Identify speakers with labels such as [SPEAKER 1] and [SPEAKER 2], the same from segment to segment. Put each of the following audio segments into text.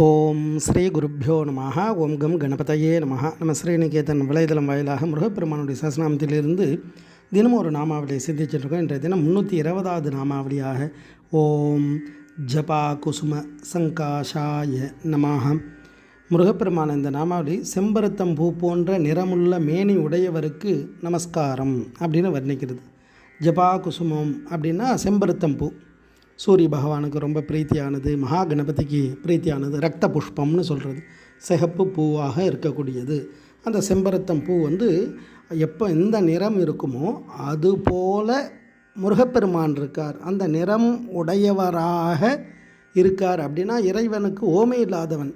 [SPEAKER 1] ஓம் ஸ்ரீ குருப்பியோ நம ஓம் கம் கணபதையே நம நம்ம ஸ்ரீநிகேதன் விளைதளம் வாயிலாக முருகப்பெருமானுடைய சசநாமத்திலிருந்து தினமும் ஒரு நாமாவளியை சிந்திச்சிட்ருக்கோம் இன்றைய தினம் முந்நூற்றி இருபதாவது நாமாவளியாக ஓம் ஜபா குசும சங்காஷாய நமாக முருகப்பெருமான இந்த நாமாவளி செம்பருத்தம் பூ போன்ற நிறமுள்ள மேனி உடையவருக்கு நமஸ்காரம் அப்படின்னு வர்ணிக்கிறது. ஜபா குசுமம் அப்படின்னா செம்பருத்தம் பூ. சூரிய பகவானுக்கு ரொம்ப பிரீத்தியானது மகா கணபதிக்கு பிரீத்தியானது ரத்த புஷ்பம்னு சொல்கிறது சிகப்பு பூவாக இருக்கக்கூடியது. அந்த செம்பருத்தம் பூ வந்து எப்போ எந்த நிறம் இருக்குமோ அதுபோல முருகப்பெருமான் இருக்கார். அந்த நிறம் உடையவராக இருக்கார் அப்படின்னா இறைவனுக்கு ஓமை இல்லாதவன்.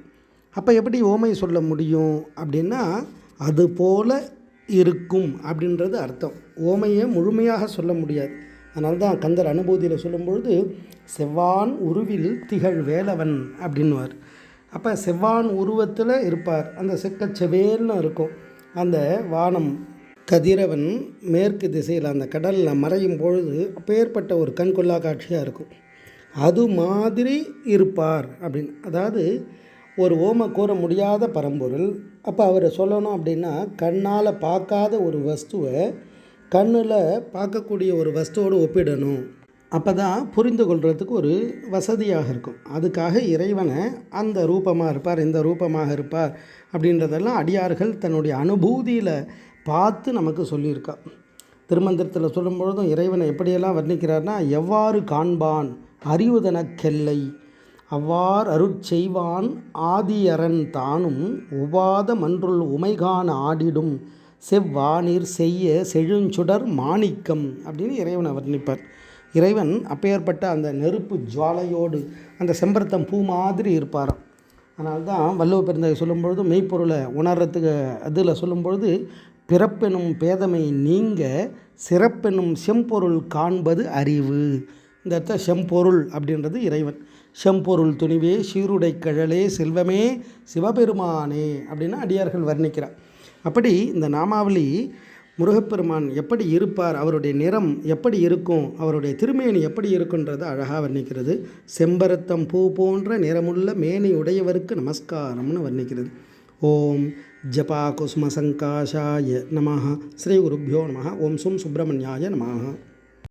[SPEAKER 1] அப்போ எப்படி ஓமை சொல்ல முடியும் அப்படின்னா அது போல இருக்கும் அப்படின்றது அர்த்தம். ஓமையை முழுமையாக சொல்ல முடியாது. அதனால தான் கந்தர் அனுபூதியில் சொல்லும்பொழுது செவ்வான் உருவில் திகழ் வேலவன் அப்படின்னுவார். அப்போ செவ்வான் உருவத்தில் இருப்பார். அந்த செக்கச் செவேல்னு இருக்கும். அந்த வானம் கதிரவன் மேற்கு திசையில் அந்த கடலில் மறையும் பொழுது அப்பேற்பட்ட ஒரு கண்கொள்ளா காட்சியாக இருக்கும். அது மாதிரி இருப்பார் அப்படின்னு. அதாவது ஒரு ஓம கூற முடியாத பரம்பொருள். அப்போ அவரை சொல்லணும் அப்படின்னா கண்ணால் பார்க்காத ஒரு வஸ்துவை கண்ணில் பார்க்கக்கூடிய ஒரு வஸ்துவோடு ஒப்பிடணும். அப்போ தான் புரிந்து கொள்கிறதுக்கு ஒரு வசதியாக இருக்கும். அதுக்காக இறைவனை அந்த ரூபமாக இருப்பார் இந்த ரூபமாக இருப்பார் அப்படின்றதெல்லாம் அடியார்கள் தன்னுடைய அனுபூதியில் பார்த்து நமக்கு சொல்லியிருக்கா. திருமந்திரத்தில் சொல்லும்பொழுதும் இறைவனை எப்படியெல்லாம் வர்ணிக்கிறார்னா எவ்வாறு காண்பான் அறிவுதன கெல்லை அவ்வாறு அருட்செய்வான் ஆதியரன் தானும் உபாத மன்றுள் உமைகான் ஆடிடும். செவ்வானீர் செய்ய செழுஞ்சுடர் மாணிக்கம் அப்படின்னு இறைவனை வர்ணிப்பார். இறைவன் அப்பேற்பட்ட அந்த நெருப்பு ஜுவாலையோடு அந்த செம்பருத்தம் பூ மாதிரி இருப்பாராம். அதனால தான் வள்ளுவ பெருந்தகை சொல்லும்பொழுது மெய்ப்பொருளை உணர்றதுக்கு அதில் சொல்லும்பொழுது பிறப்பெனும் பேதமை நீங்க சிறப்பெனும் செம்பொருள் காண்பது அறிவு. இந்த இடத்த செம்பொருள் அப்படின்றது இறைவன். செம்பொருள் துணிவே சீருடை கழலே செல்வமே சிவபெருமானே அப்படின்னு அடியார்கள் வர்ணிக்கிறார். அப்படி இந்த நாமாவளி முருகப்பெருமான் எப்படி இருப்பார் அவருடைய நிறம் எப்படி இருக்கும் அவருடைய திருமேனி எப்படி இருக்குன்றதை அழகாக வர்ணிக்கிறது. செம்பருத்தம் பூ போன்ற நிறமுள்ள மேனி உடையவருக்கு நமஸ்காரம்னு வர்ணிக்கிறது. ஓம் ஜபா குசும சங்காஷாய நம ஸ்ரீ குருப்பியோ நம ஓம் சும் சுப்பிரமணியாய நம